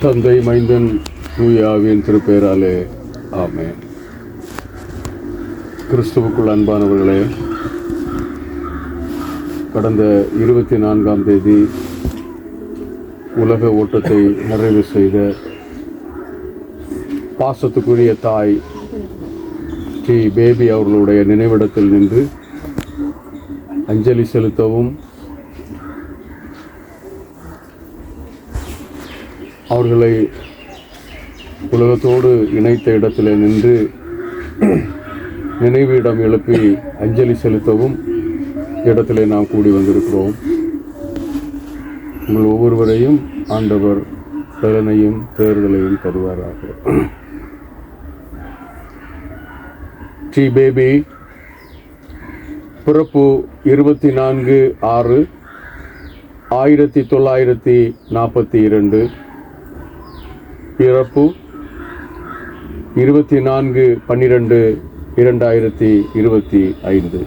தந்தை மைந்தன் தூயாவின் திருப்பெயராலே ஆமே கிறிஸ்துவுக்குள் அன்பானவர்களே கடந்த இருபத்தி நான்காம் தேதி உலக ஓட்டத்தை நிறைவு செய்த பாசத்துக்குரிய தாய் டி. பேபி அவர்களுடைய நினைவிடத்தில் நின்று அஞ்சலி செலுத்தவும் அவர்களை உலகத்தோடு இணைத்த இடத்திலே நின்று நினைவிடம் எழுப்பி அஞ்சலி செலுத்தவும் இடத்திலே நாம் கூடி வந்திருக்கிறோம். உங்கள் ஒவ்வொருவரையும் ஆண்டவர் பலனையும் தேர்தலையும் தருவாராக. டி பேபி பிறப்பு இருபத்தி நான்கு ஆறு ஆயிரத்தி தொள்ளாயிரத்தி நாற்பத்தி இரண்டு. பிறப்பு இருபத்தி நான்கு பன்னிரெண்டு இரண்டாயிரத்தி இருபத்தி ஐந்து.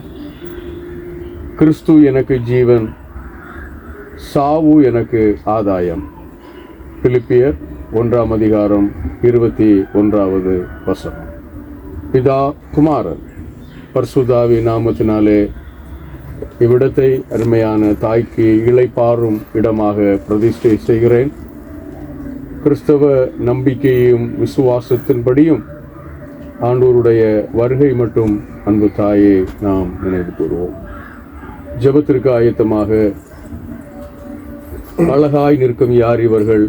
கிறிஸ்து எனக்கு ஜீவன் சாவு எனக்கு ஆதாயம். பிலிப்பியர் ஒன்றாம் அதிகாரம் இருபத்தி ஒன்றாவது வசனம். பிதா குமாரன் பர்சுதாவி நாமத்தினாலே இவ்விடத்தை அருமையான தாய்க்கு இளைப்பாறும் இடமாக பிரதிஷ்டை செய்கிறேன். கிறிஸ்தவ நம்பிக்கையும் விசுவாசத்தின்படியும் ஆண்டோருடைய வருகை மட்டும் அன்பு தாயை நாம் நினைவு கூறுவோம். ஜெபத்திற்கு ஆயத்தமாக அழகாய் நிற்கும் யார் இவர்கள்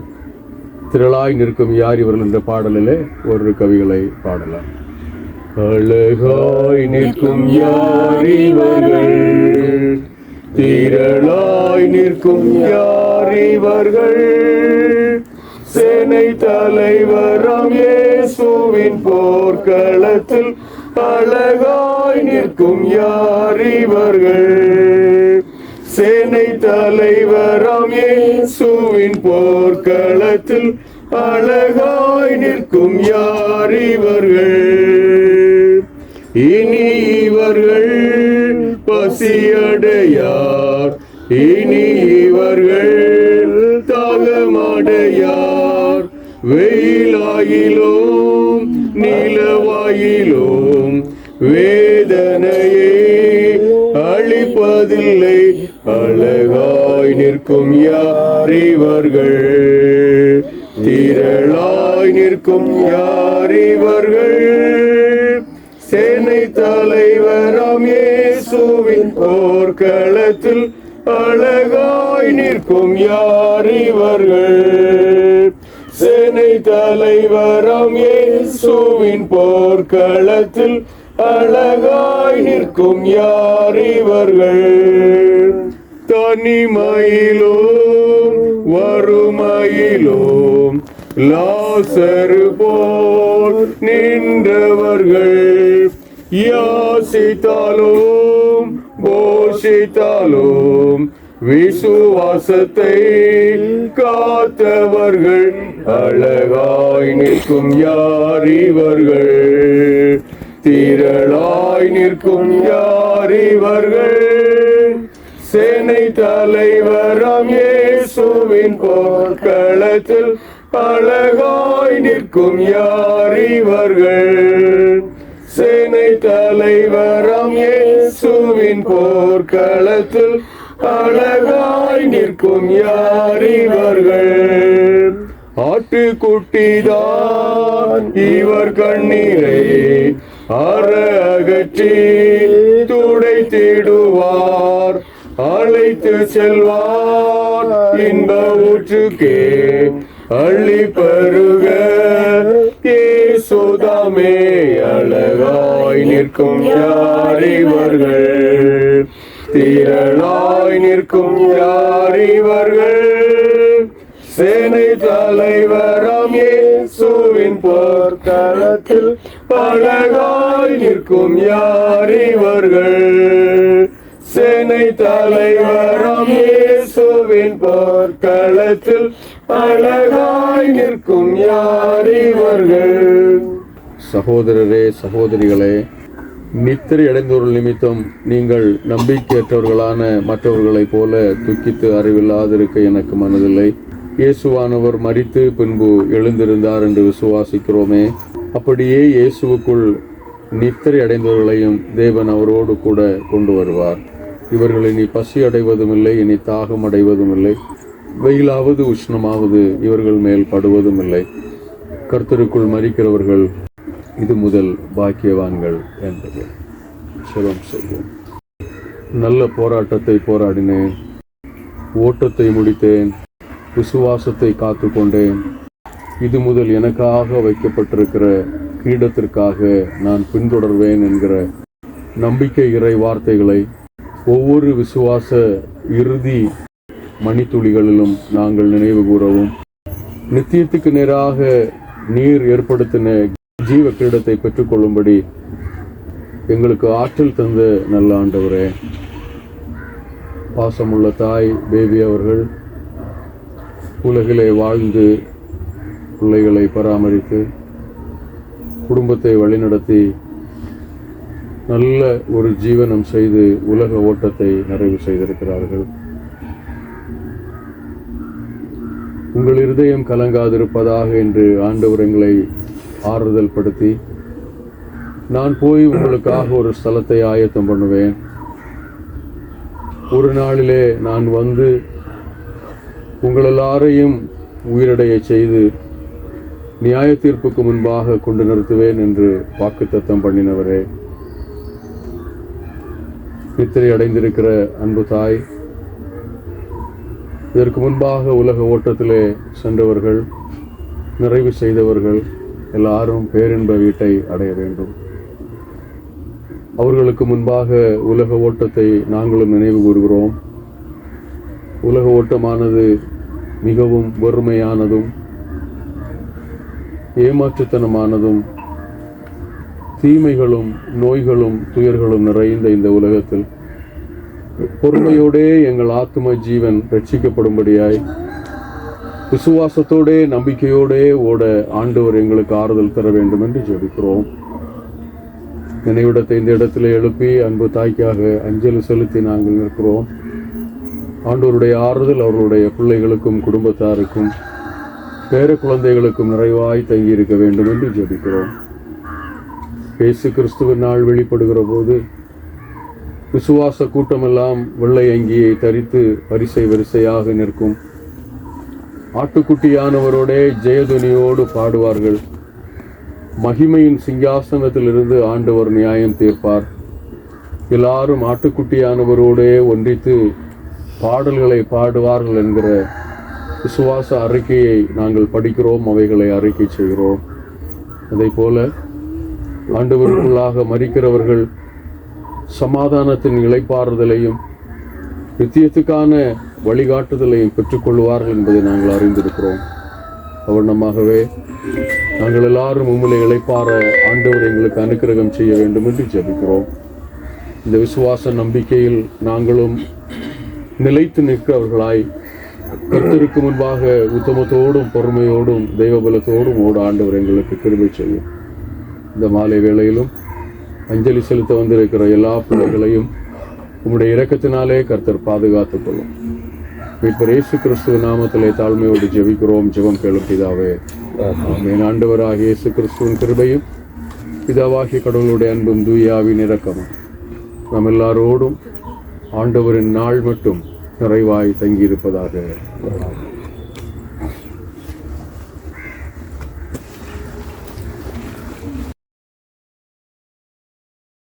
திரளாய் நிற்கும் யார் இவர்கள் என்ற பாடலிலே ஒரு கவிகளை பாடலாம். அழகாய் நிற்கும் யார் இவர்கள் திரளாய் நிற்கும் யார் இவர்கள் சேனை தலைவராம் இயேசுவின் போர்க்களத்தில் அழகாய் நிற்கும் யார் இவர்கள்? சேனை தலைவராம் இயேசுவின் போர்க்களத்தில் அழகாய் நிற்கும் யார் இவர்கள்? இனி இவர்கள் பசியடையா வெயிலாயிலும் நிலவாயிலும் வேதனையே அழிப்பதில்லை. அழகாய் நிற்கும் யார் இவர்கள்? திரளாய் நிற்கும் யார் இவர்கள்? சேனை தலைவராம் இயேசுவின் போர்க்களத்தில் அழகாய் நிற்கும் யார் இவர்கள்? தலைவரம் இயேசுவின் போர்க்களத்தில் அழகாய் நிற்கும் யார் இவர்கள்? தனிமையிலும் வறுமையிலும் லாசரு போல் நின்றவர்கள். யாசித்தாலும் போஷித்தாலும் விசுவாசத்தை காத்தவர்கள். அழகாய் நிற்கும் யார் இவர்கள்? திரளாய் நிற்கும் யார் இவர்கள்? சேனை தலைவராம் இயேசுவின் போர்க்களத்தில் அழகாய் நிற்கும் யார் இவர்கள்? சேனை தலைவராம் இயேசுவின் போர்க்களத்தில் அழகாய் நிற்கும் யார் இவர்கள்? ஆட்டுக்குட்டிதான் இவர் கண்ணீரை அற அகற்றி துடைத்திடுவார் அழைத்து செல்வார். இன்ப ஊற்றுக்கே அள்ளி பருக ஏசுதாமே அழகாய் நிற்கும் யார் இவர்கள்? திரளாய் நிற்கும் யார் இவர்கள்? சேனை தலைவராம் இயேசுவின் போர்க்களத்தில் பலகாய் நிற்கும் யார் இவர்கள்? சேனை தலைவராம் இயேசுவின் போர்க்களத்தில் பலகாய் நிற்கும் யார் இவர்கள்? சகோதரரே சகோதரிகளே நித்திரை அடைந்தோர்கள் நிமித்தம் நீங்கள் நம்பிக்கையற்றவர்களான மற்றவர்களைப் போல துக்கித்து அறிவில்லாதிருக்க எனக்கு மனதில்லை. இயேசுவானவர் மரித்து பின்பு எழுந்திருந்தார் என்று விசுவாசிக்கிறோமே. அப்படியே இயேசுவுக்குள் நித்திரை அடைந்தவர்களையும் தேவன் அவரோடு கூட கொண்டு வருவார். இவர்கள் இனி பசி அடைவதும் இல்லை இனி தாகம் அடைவதும் இல்லை வெயிலாவது உஷ்ணமாவது இவர்கள் மேல் படுவதும் இல்லை கர்த்தருக்குள் மறிக்கிறவர்கள் இது முதல் பாக்கியவான்கள் என்பது. சிவம் செய்வோம். நல்ல போராட்டத்தை போராடினேன் ஓட்டத்தை முடித்தேன். விசுவாசத்தை காத்து கொண்டேன் இது முதல் எனக்காக வைக்கப்பட்டிருக்கிற கிரீடத்திற்காக நான் பின்தொடர்வேன் என்கிற நம்பிக்கை இறை வார்த்தைகளை ஒவ்வொரு விசுவாச இறுதி மணித்துளிகளிலும் நாங்கள் நினைவு கூறவும். நித்தியத்துக்கு நேராக நீர் ஏற்படுத்தின ஜீவ கிரீடத்தை பெற்றுக்கொள்ளும்படி எங்களுக்கு ஆற்றல் தந்த நல்ல ஆண்டவரே. பாசமுள்ள தாய் பேபி அவர்கள் உலகிலே வாழ்ந்து பிள்ளைகளை பராமரித்து குடும்பத்தை வழிநடத்தி நல்ல ஒரு ஜீவனம் செய்து உலக ஓட்டத்தை நிறைவு செய்திருக்கிறார்கள். உங்கள் இருதயம் கலங்காதிருப்பதாக என்று ஆண்டவர் எங்களை ஆறுதல் படுத்தி நான் போய் உங்களுக்காக ஒரு ஸ்தலத்தை ஆயத்தம் பண்ணுவேன். ஒரு நாளிலே நான் வந்து உங்கள் எல்லாரையும் உயிரடைய செய்து நியாய தீர்ப்புக்கு முன்பாக கொண்டு நிறுத்துவேன் என்று வாக்குத்தத்தம் பண்ணினவரே. நித்திரை அடைந்திருக்கிற அன்பு தாய் இதற்கு முன்பாக உலக ஓட்டத்திலே சென்றவர்கள் நிறைவு செய்தவர்கள் எல்லாரும் பேரின்ப வீட்டை அடைய வேண்டும். அவர்களுக்கு முன்பாக உலக ஓட்டத்தை நாங்களும் நினைவு கூறுகிறோம். உலக ஓட்டமானது மிகவும் வறுமையானதும் ஏமாற்றுத்தனமானதும் தீமைகளும் நோய்களும் துயர்களும் நிறைந்த இந்த உலகத்தில் பொறுமையோடே எங்கள் ஆத்ம ஜீவன் ரட்சிக்கப்படும்படியாய் விசுவாசத்தோடே நம்பிக்கையோடே ஓட ஆண்டவர் எங்களுக்கு ஆறுதல் தர வேண்டும் என்று ஜெபிக்கிறோம். நினைவிடத்தை இந்த இடத்துல எழுப்பி அன்பு தாய்க்காக அஞ்சலி செலுத்தி நாங்கள் நிற்கிறோம். ஆண்டோருடைய ஆறுதல் அவர்களுடைய பிள்ளைகளுக்கும் குடும்பத்தாருக்கும் பேர குழந்தைகளுக்கும் நிறைவாய் தங்கியிருக்க வேண்டும் என்று ஜெபிக்கிறோம். இயேசு கிறிஸ்துவின் நாள் வெளிப்படுகிற போது விசுவாச கூட்டமெல்லாம் வெள்ளை அங்கியை தரித்து வரிசை வரிசையாக நிற்கும். ஆட்டுக்குட்டியானவரோடே ஜெயதுனியோடு பாடுவார்கள். மகிமையின் சிங்காசனத்திலிருந்து ஆண்டவர் நியாயம் தீர்ப்பார். எல்லாரும் ஆட்டுக்குட்டியானவரோடே ஒன்றித்து பாடல்களை பாடுவார்கள் என்கிற விசுவாச அறிக்கையை நாங்கள் படிக்கிறோம் அவைகளை அறிக்கை செய்கிறோம். அதே போல ஆண்டவருக்குள்ளாக மறிக்கிறவர்கள் சமாதானத்தின் இளைப்பாறுதலையும் நித்தியத்துக்கான வழிகாட்டுதலையும் பெற்றுக்கொள்வார்கள் என்பதை நாங்கள் அறிந்திருக்கிறோம். அவனமாகவே நாங்கள் எல்லாரும் உங்களை இளைப்பாற ஆண்டவர் எங்களுக்கு அனுக்கிரகம் செய்ய வேண்டும் என்று ஜெபிக்கிறோம். இந்த விசுவாச நம்பிக்கையில் நாங்களும் நிலைத்து நிற்கிறவர்களாய் கர்த்தருக்கு முன்பாக உத்தமத்தோடும் பொறுமையோடும் தெய்வபலத்தோடும் ஓட ஆண்டவர் எங்களுக்கு கிருபை செய்யும். இந்த மாலை வேளையிலும் அஞ்சலி செலுத்த வந்திருக்கிற எல்லா பிள்ளைகளையும் உம்முடைய இறக்கத்தினாலே கர்த்தர் பாதுகாத்துக் கொள்ளும். இப்போ இயேசு கிறிஸ்துவ நாமத்திலே தாழ்மையோடு ஜெபிக்கிறோம். ஜெபம் கேளும் பிதாவே. ஆமென். ஆண்டவராக இயேசு கிறிஸ்துவின் கிருபையும் பிதாவாகிய கடவுளுடைய அன்பும் தூயாவின் இறக்கமும் நம் எல்லாரோடும் ஆண்டவரின் நாள் மட்டும் நிறைவாய் தங்கியிருப்பதாக.